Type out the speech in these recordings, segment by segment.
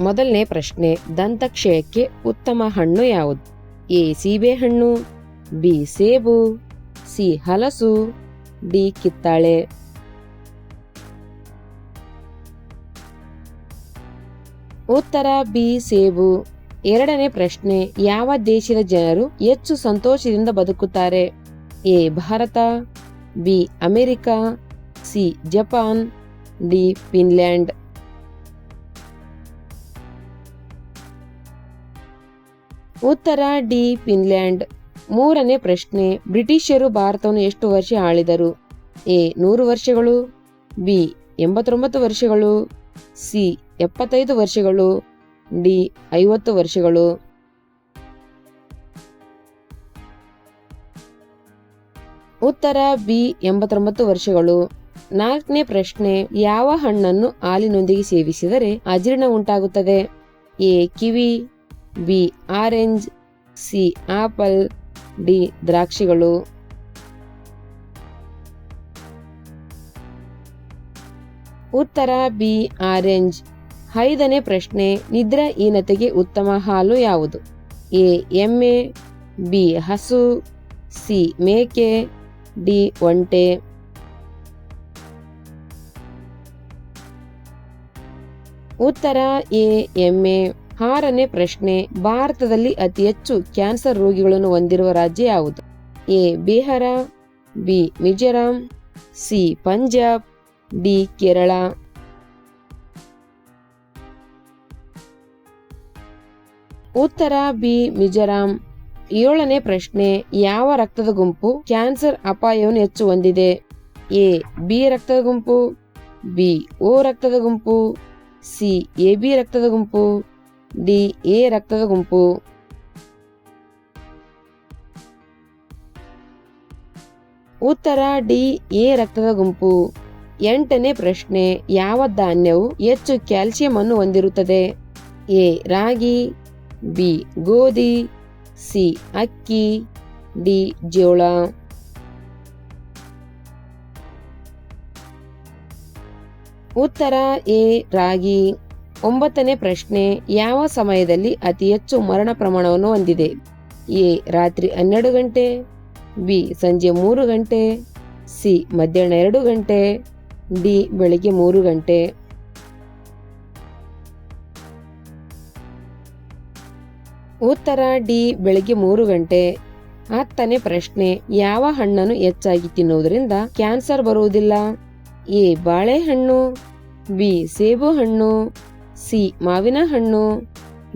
ಮೊದಲನೇ ಪ್ರಶ್ನೆ, ದಂತಕ್ಷಯಕ್ಕೆ ಉತ್ತಮ ಹಣ್ಣು ಯಾವುದು? ಎ ಸೀಬೆಹಣ್ಣು ಬಿ, ಸೇಬು, ಸಿ, ಹಲಸು, ಡಿ, ಕಿತ್ತಾಳೆ. ಉತ್ತರ, ಬಿ, ಸೇಬು. ಎರಡನೇ ಪ್ರಶ್ನೆ, ಯಾವ ದೇಶದ ಜನರು ಹೆಚ್ಚು ಸಂತೋಷದಿಂದ ಬದುಕುತ್ತಾರೆ? A, Bharat, B, America, C, Japan, D, Finland. ಉತ್ತರ ಡಿ, ಫಿನ್ಲ್ಯಾಂಡ್. ಮೂರನೇ ಪ್ರಶ್ನೆ, ಬ್ರಿಟಿಷರು ಭಾರತವನ್ನು ಎಷ್ಟು ವರ್ಷ ಆಳಿದರು? ಎ, ನೂರು ವರ್ಷಗಳು. ಬಿ, ಎಂಬತ್ತೊಂಬತ್ತು ವರ್ಷಗಳು. ಸಿ, ಎಪ್ಪತ್ತೈದು ವರ್ಷಗಳು. ಡಿ, ಐವತ್ತು ವರ್ಷಗಳು. ಉತ್ತರ ಬಿ, ಎಂಬತ್ತೊಂಬತ್ತು ವರ್ಷಗಳು. ನಾಲ್ಕನೇ ಪ್ರಶ್ನೆ, ಯಾವ ಹಣ್ಣನ್ನು ಹಾಲಿನೊಂದಿಗೆ ಸೇವಿಸಿದರೆ ಅಜೀರ್ಣ ಉಂಟಾಗುತ್ತದೆ? A, kiwi. B, orange, C, apple, D, ದ್ರಾಕ್ಷಿಗಳು. ಉತ್ತರ ಬಿ, ಆರೆಂಜ್. ಐದನೇ ಪ್ರಶ್ನೆ ನಿದ್ರಾಹೀನತೆಗೆ ಉತ್ತಮ ಹಾಲು ಯಾವುದು? ಎ, ಎಮ್ಮೆ, ಬಿ, ಹಸು, ಸಿ, ಮೇಕೆ, ಡಿ, ಒಂಟೆ. ಉತ್ತರ ಎ, ಎಮ್ಮೆ. ಆರನೇ ಪ್ರಶ್ನೆ, ಭಾರತದಲ್ಲಿ ಅತಿ ಹೆಚ್ಚು ಕ್ಯಾನ್ಸರ್ ರೋಗಿಗಳನ್ನು ಹೊಂದಿರುವ ರಾಜ್ಯ ಯಾವುದು? A, Bihar, B, Mizoram, C, Punjab, D, Kerala. ಉತ್ತರ, ಬಿ, ಮಿಜೋರಾಂ. ಏಳನೇ ಪ್ರಶ್ನೆ, ಯಾವ ರಕ್ತದ ಗುಂಪು ಕ್ಯಾನ್ಸರ್ ಅಪಾಯವನ್ನು ಹೆಚ್ಚು ಹೊಂದಿದೆ? ಎ, ಬಿ ರಕ್ತದ ಗುಂಪು, ಬಿ, ಓ ರಕ್ತದ ಗುಂಪು, ಸಿ, ಎ, ಬಿ ರಕ್ತದ ಗುಂಪು. ಡಿ, ಎ, ರಕ್ತದ ಗುಂಪು. ಉತ್ತರ, ಡಿ, ಎ, ರಕ್ತದ ಗುಂಪು. ಎಂಟನೇ ಪ್ರಶ್ನೆ, ಯಾವ ಧಾನ್ಯವು ಹೆಚ್ಚು ಕ್ಯಾಲ್ಸಿಯಂ ಅನ್ನು ಹೊಂದಿರುತ್ತದೆ? ಎ, ರಾಗಿ, ಬಿ, ಗೋಧಿ, ಸಿ, ಅಕ್ಕಿ, ಡಿ, ಜೋಳ. ಉತ್ತರ, ಎ, ರಾಗಿ. ಒಂಬತ್ತನೇ ಪ್ರಶ್ನೆ, ಯಾವ ಸಮಯದಲ್ಲಿ ಅತಿ ಹೆಚ್ಚು ಮರಣ ಪ್ರಮಾಣವನ್ನು ಹೊಂದಿದೆ? ಎ, ರಾತ್ರಿ ಹನ್ನೆರಡು ಗಂಟೆ, ಬಿ, ಸಂಜೆ ಮೂರು ಗಂಟೆ, ಸಿ, ಮಧ್ಯಾಹ್ನ ಎರಡು ಗಂಟೆ, ಡಿ, ಬೆಳಿಗ್ಗೆ ಮೂರು ಗಂಟೆ. ಉತ್ತರ, ಡಿ, ಬೆಳಿಗ್ಗೆ ಮೂರು ಗಂಟೆ. ಹತ್ತನೇ ಪ್ರಶ್ನೆ, ಯಾವ ಹಣ್ಣನ್ನು ಹೆಚ್ಚಾಗಿ ತಿನ್ನುವುದರಿಂದ ಕ್ಯಾನ್ಸರ್ ಬರುವುದಿಲ್ಲ? ಎ, ಬಾಳೆಹಣ್ಣು, ಬಿ, ಸೇಬು ಹಣ್ಣು ಸಿ. ಮಾವಿನ ಹಣ್ಣು,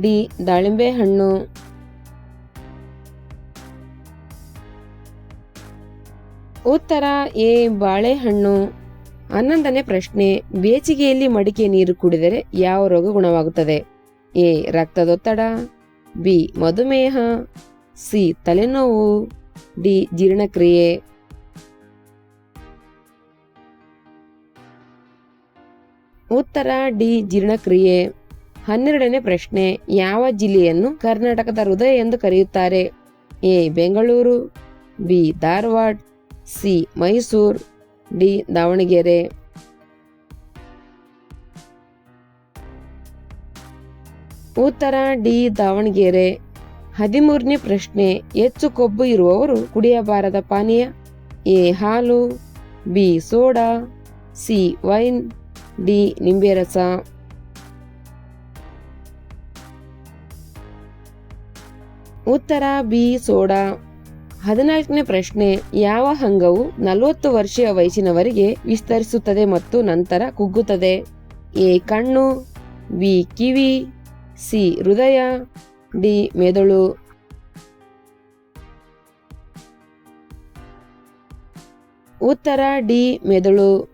ಡಿ. ದಾಳಿಂಬೆ ಹಣ್ಣು. ಉತ್ತರ, ಎ. ಬಾಳೆಹಣ್ಣು. ಹನ್ನೊಂದನೇ ಪ್ರಶ್ನೆ, ಬೇಸಿಗೆಯಲ್ಲಿ ಮಡಿಕೆ ನೀರು ಕುಡಿದರೆ ಯಾವ ರೋಗ ಗುಣವಾಗುತ್ತದೆ? ಎ. ರಕ್ತದೊತ್ತಡ, ಬಿ. ಮಧುಮೇಹ, ಸಿ. ತಲೆನೋವು, ಡಿ. ಜೀರ್ಣಕ್ರಿಯೆ. ಉತ್ತರ ಡಿ ಜೀರ್ಣಕ್ರಿಯೆ. ಹನ್ನೆರಡನೇ ಪ್ರಶ್ನೆ, ಯಾವ ಜಿಲ್ಲೆಯನ್ನು ಕರ್ನಾಟಕದ ಹೃದಯ ಎಂದು ಕರೆಯುತ್ತಾರೆ? A, Bengaluru, B, Dharwad, C, Mysuru, D, Davanagere. ಉತ್ತರ ಡಿ, ದಾವಣಗೆರೆ. ಹದಿಮೂರನೇ ಪ್ರಶ್ನೆ, ಹೆಚ್ಚು ಕೊಬ್ಬು ಇರುವವರು ಕುಡಿಯಬಾರದ ಪಾನೀಯ? ಎ, ಹಾಲು, B, soda, C, wine. D ನಿಂಬೆ ರಸ ಉತ್ತರ ಬಿ ಸೋಡಾ. ಹದಿನಾಲ್ಕನೇ ಪ್ರಶ್ನೆ, ಯಾವ ಅಂಗವು ನಲವತ್ತು ವರ್ಷೀಯ ವಯಸ್ಸಿನವರಿಗೆ ವಿಸ್ತರಿಸುತ್ತದೆ ಮತ್ತು ನಂತರ ಕುಗ್ಗುತ್ತದೆ? ಎ, ಕಣ್ಣು, ಬಿ, ಕಿವಿ, ಸಿ, ಹೃದಯ, ಡಿ, ಮೆದುಳು. ಉತ್ತರ ಡಿ, ಮೆದುಳು.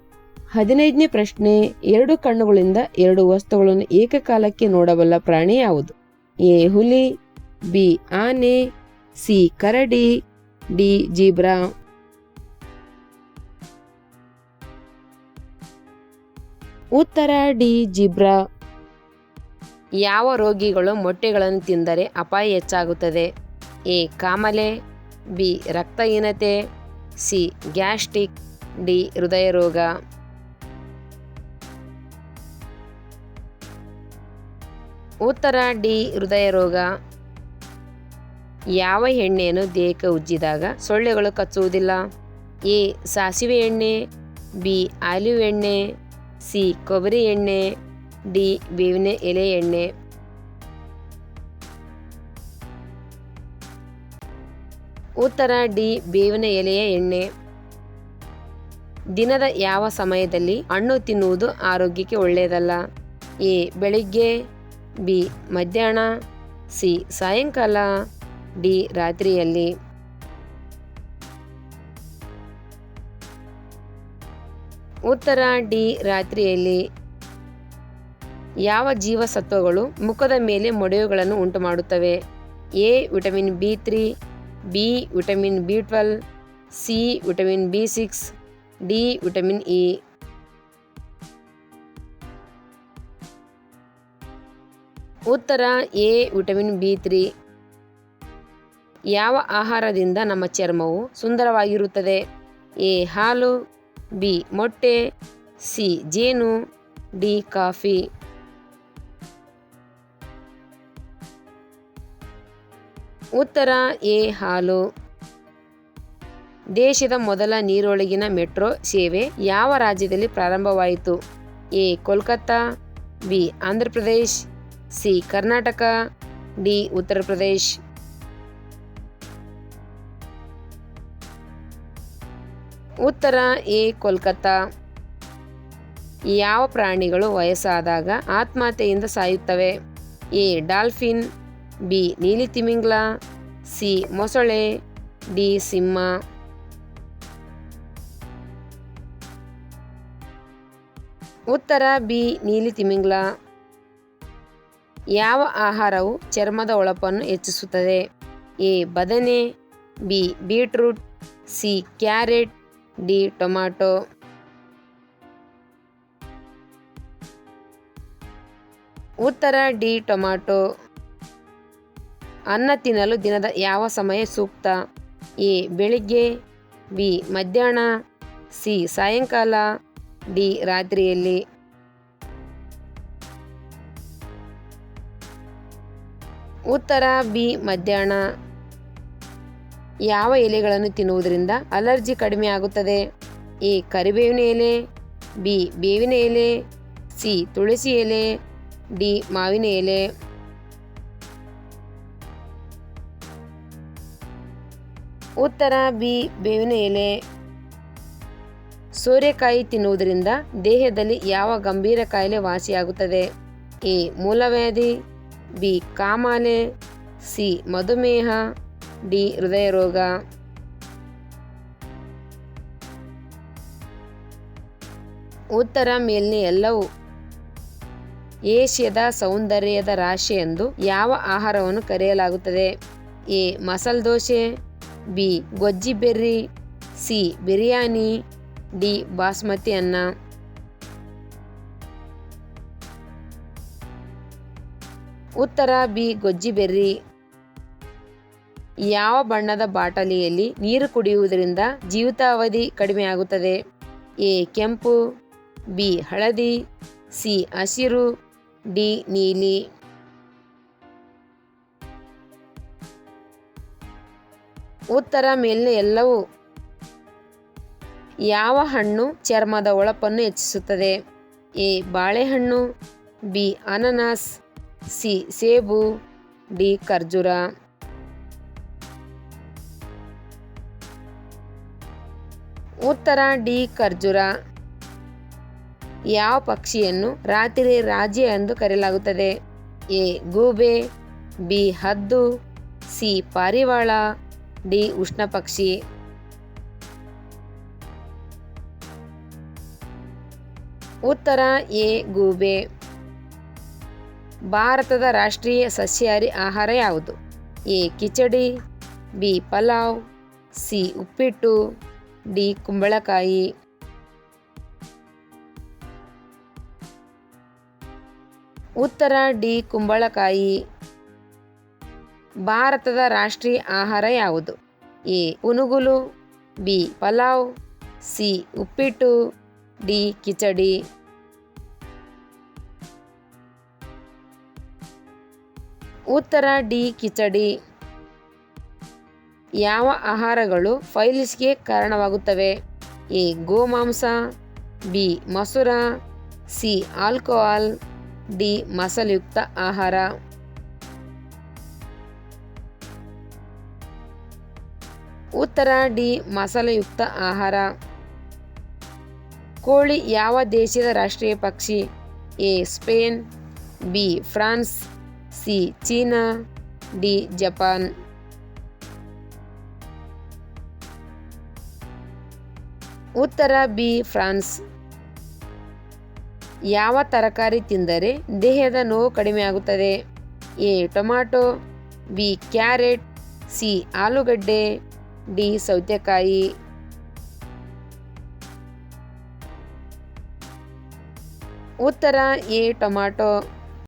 ಹದಿನೈದನೇ ಪ್ರಶ್ನೆ, ಎರಡು ಕಣ್ಣುಗಳಿಂದ ಎರಡು ವಸ್ತುಗಳನ್ನು ಏಕಕಾಲಕ್ಕೆ ನೋಡಬಲ್ಲ ಪ್ರಾಣಿ ಯಾವುದು? ಎ, ಹುಲಿ, ಬಿ, ಆನೆ, ಸಿ, ಕರಡಿ, ಡಿ, ಜೀಬ್ರಾ. ಉತ್ತರ, ಡಿ, ಜಿಬ್ರಾ. ಯಾವ ರೋಗಿಗಳು ಮೊಟ್ಟೆಗಳನ್ನು ತಿಂದರೆ ಅಪಾಯ ಹೆಚ್ಚಾಗುತ್ತದೆ? ಎ, ಕಾಮಲೆ, ಬಿ, ರಕ್ತಹೀನತೆ, ಸಿ, ಗ್ಯಾಸ್ಟ್ರಿಕ್, ಡಿ ಹೃದಯ ರೋಗ ಉತ್ತರ ಡಿ, ಹೃದಯ ರೋಗ. ಯಾವ ಎಣ್ಣೆಯನ್ನು ದೇಹಕ್ಕೆ ಉಜ್ಜಿದಾಗ ಸೊಳ್ಳೆಗಳು ಕಚ್ಚುವುದಿಲ್ಲ? ಎ, ಸಾಸಿವೆ ಎಣ್ಣೆ, ಬಿ, ಆಲಿವ್ ಎಣ್ಣೆ, ಸಿ, ಕೊಬ್ಬರಿ ಎಣ್ಣೆ, ಡಿ, ಬೇವಿನ ಎಲೆ ಎಣ್ಣೆ. ಉತ್ತರ ಡಿ, ಬೇವಿನ ಎಲೆಯ ಎಣ್ಣೆ. ದಿನದ ಯಾವ ಸಮಯದಲ್ಲಿ ಹಣ್ಣು ತಿನ್ನುವುದು ಆರೋಗ್ಯಕ್ಕೆ ಒಳ್ಳೆಯದಲ್ಲ? ಎ, ಬೆಳಿಗ್ಗೆ ಬಿ. ಮಧ್ಯಾಹ್ನ, ಸಿ. ಸಾಯಂಕಾಲ, ಡಿ. ರಾತ್ರಿಯಲ್ಲಿ. ಉತ್ತರ, ಡಿ. ರಾತ್ರಿಯಲ್ಲಿ. ಯಾವ ಜೀವಸತ್ವಗಳು ಮುಖದ ಮೇಲೆ ಮೊಡೆಯುಗಳನ್ನು ಉಂಟುಮಾಡುತ್ತವೆ? A. Vitamin B three B. Vitamin B twelve, C. Vitamin B six, D. Vitamin E. ಉತ್ತರ ಎ, ವಿಟಮಿನ್ ಬಿ ತ್ರೀ. ಯಾವ ಆಹಾರದಿಂದ ನಮ್ಮ ಚರ್ಮವು ಸುಂದರವಾಗಿರುತ್ತದೆ? ಎ, ಹಾಲು, ಬಿ, ಮೊಟ್ಟೆ, ಸಿ, ಜೇನು, ಡಿ, ಕಾಫಿ. ಉತ್ತರ ಎ, ಹಾಲು. ದೇಶದ ಮೊದಲ ನೀರೊಳಗಿನ ಮೆಟ್ರೋ ಸೇವೆ ಯಾವ ರಾಜ್ಯದಲ್ಲಿ ಪ್ರಾರಂಭವಾಯಿತು? A, Kolkata, B, Andhra Pradesh. C Karnataka, D Uttar Pradesh. ಉತ್ತರ ಎ ಕೋಲ್ಕತ್ತಾ. ಯಾವ ಪ್ರಾಣಿಗಳು ವಯಸ್ಸಾದಾಗ ಆತ್ಮಹತ್ಯೆಯಿಂದ ಸಾಯುತ್ತವೆ? ಎ ಡಾಲ್ಫಿನ್, ಬಿ ನೀಲಿ ತಿಮಿಂಗ್ಲ, ಸಿ ಮೊಸಳೆ, ಡಿ ಸಿಂಹ. ಉತ್ತರ ಬಿ ನೀಲಿ ತಿಮಿಂಗ್ಲ. ಯಾವ ಆಹಾರವು ಚರ್ಮದ ಹೊಳಪನ್ನು ಹೆಚ್ಚಿಸುತ್ತದೆ? ಎ, ಬದನೆ, B, beetroot, C, carrot, D tomato ಉತ್ತರ, ಡಿ ಟೊಮ್ಯಾಟೊ ಅನ್ನ ತಿನ್ನಲು ದಿನದ ಯಾವ ಸಮಯ ಸೂಕ್ತ? ಎ, ಬೆಳಿಗ್ಗೆ, ಬಿ, ಮಧ್ಯಾಹ್ನ, ಸಿ, ಸಾಯಂಕಾಲ, ಡಿ, ರಾತ್ರಿಯಲ್ಲಿ. ಉತ್ತರ ಬಿ, ಮಧ್ಯಾಹ್ನ. ಯಾವ ಎಲೆಗಳನ್ನು ತಿನ್ನುವುದರಿಂದ ಅಲರ್ಜಿ ಕಡಿಮೆ ಆಗುತ್ತದೆ? ಎ, ಕರಿಬೇವಿನ ಎಲೆ, ಬಿ, ಬೇವಿನ ಎಲೆ, ಸಿ, ತುಳಸಿ ಎಲೆ, ಡಿ, ಮಾವಿನ ಎಲೆ. ಉತ್ತರ ಬಿ, ಬೇವಿನ ಎಲೆ. ಸೋರೆಕಾಯಿ ತಿನ್ನುವುದರಿಂದ ದೇಹದಲ್ಲಿ ಯಾವ ಗಂಭೀರ ಕಾಯಿಲೆ ವಾಸಿಯಾಗುತ್ತದೆ? ಎ ಮೂಲವ್ಯಾಧಿ ಬಿ ಕಾಮಾಲೆ ಸಿ ಮಧುಮೇಹ, ಡಿ ಹೃದಯ ರೋಗ ಉತ್ತರ ಮೇಲಿನ ಎಲ್ಲವೂ ಏಷ್ಯಾದ ಸೌಂದರ್ಯದ ರಾಶಿ ಎಂದು ಯಾವ ಆಹಾರವನ್ನು ಕರೆಯಲಾಗುತ್ತದೆ? A masala dosa, B goji berry, C biryani, D basmati ಅನ್ನ. ಉತ್ತರ ಬಿ ಗೊಜ್ಜಿ ಬೆರ್ರಿ ಯಾವ ಬಣ್ಣದ ಬಾಟಲಿಯಲ್ಲಿ ನೀರು ಕುಡಿಯುವುದರಿಂದ ಜೀವಿತಾವಧಿ ಕಡಿಮೆಯಾಗುತ್ತದೆ? ಎ ಕೆಂಪು, ಬಿ ಹಳದಿ, ಸಿ ಹಸಿರು, ಡಿ ನೀಲಿ. ಉತ್ತರ ಮೇಲಿನ ಎಲ್ಲವೂ ಯಾವ ಹಣ್ಣು ಚರ್ಮದ ಹೊಳಪನ್ನು ಹೆಚ್ಚಿಸುತ್ತದೆ? ಎ ಬಾಳೆಹಣ್ಣು, ಬಿ ಅನನಾಸ್ ಸಿ, ಸೇಬು, ಡಿ, ಖರ್ಜೂರ. ಉತ್ತರ, ಡಿ, ಖರ್ಜೂರ. ಯಾವ ಪಕ್ಷಿಯನ್ನು ರಾತ್ರಿ ರಾಜ್ಯ ಎಂದು ಕರೆಯಲಾಗುತ್ತದೆ? ಎ, ಗೂಬೆ, ಬಿ, ಹದ್ದು, ಸಿ, ಪಾರಿವಾಳ, ಡಿ, ಉಷ್ಣ ಪಕ್ಷಿ. ಉತ್ತರ, ಎ, ಗೂಬೆ. ಭಾರತದ ರಾಷ್ಟ್ರೀಯ ಸಸ್ಯಾಹಾರಿ ಆಹಾರ ಯಾವುದು? A. Khichdi, B. Pulao, C. Uppittu, D. ಕುಂಬಳಕಾಯಿ. ಉತ್ತರ, ಡಿ. ಕುಂಬಳಕಾಯಿ. ಭಾರತದ ರಾಷ್ಟ್ರೀಯ ಆಹಾರ ಯಾವುದು? ಎ. ಉನುಗುಲು, ಬಿ. ಪಲಾವ್, ಸಿ. ಉಪ್ಪಿಟ್ಟು, ಡಿ. ಕಿಚಡಿ. ಉತ್ತರ ಡಿ ಕಿಚಡಿ. ಯಾವ ಆಹಾರಗಳು ಫೈಲಿಸ್ಗೆ ಕಾರಣವಾಗುತ್ತವೆ? ಎ. ಗೋಮಾಂಸ, ಬಿ. ಮಸೂರ, ಸಿ. Alcohol, D. ಮಸಾಲೆಯುಕ್ತ ಆಹಾರ. ಉತ್ತರ ಡಿ. ಮಸಾಲೆಯುಕ್ತ ಆಹಾರ. ಕೋಳಿ ಯಾವ ದೇಶದ ರಾಷ್ಟ್ರೀಯ ಪಕ್ಷಿ? A. Spain, B. France C, China, D, Japan. ಉತ್ತರ, ಬಿ, ಫ್ರಾನ್ಸ್. ಯಾವ ತರಕಾರಿ ತಿಂದರೆ ದೇಹದ ನೋವು ಕಡಿಮೆ ಆಗುತ್ತದೆ? A tomato B, carrot, C, ಆಲೂಗಡ್ಡೆ, ಡಿ, ಸೌತೆಕಾಯಿ. ಉತ್ತರ, ಎ ಟೊಮ್ಯಾಟೊ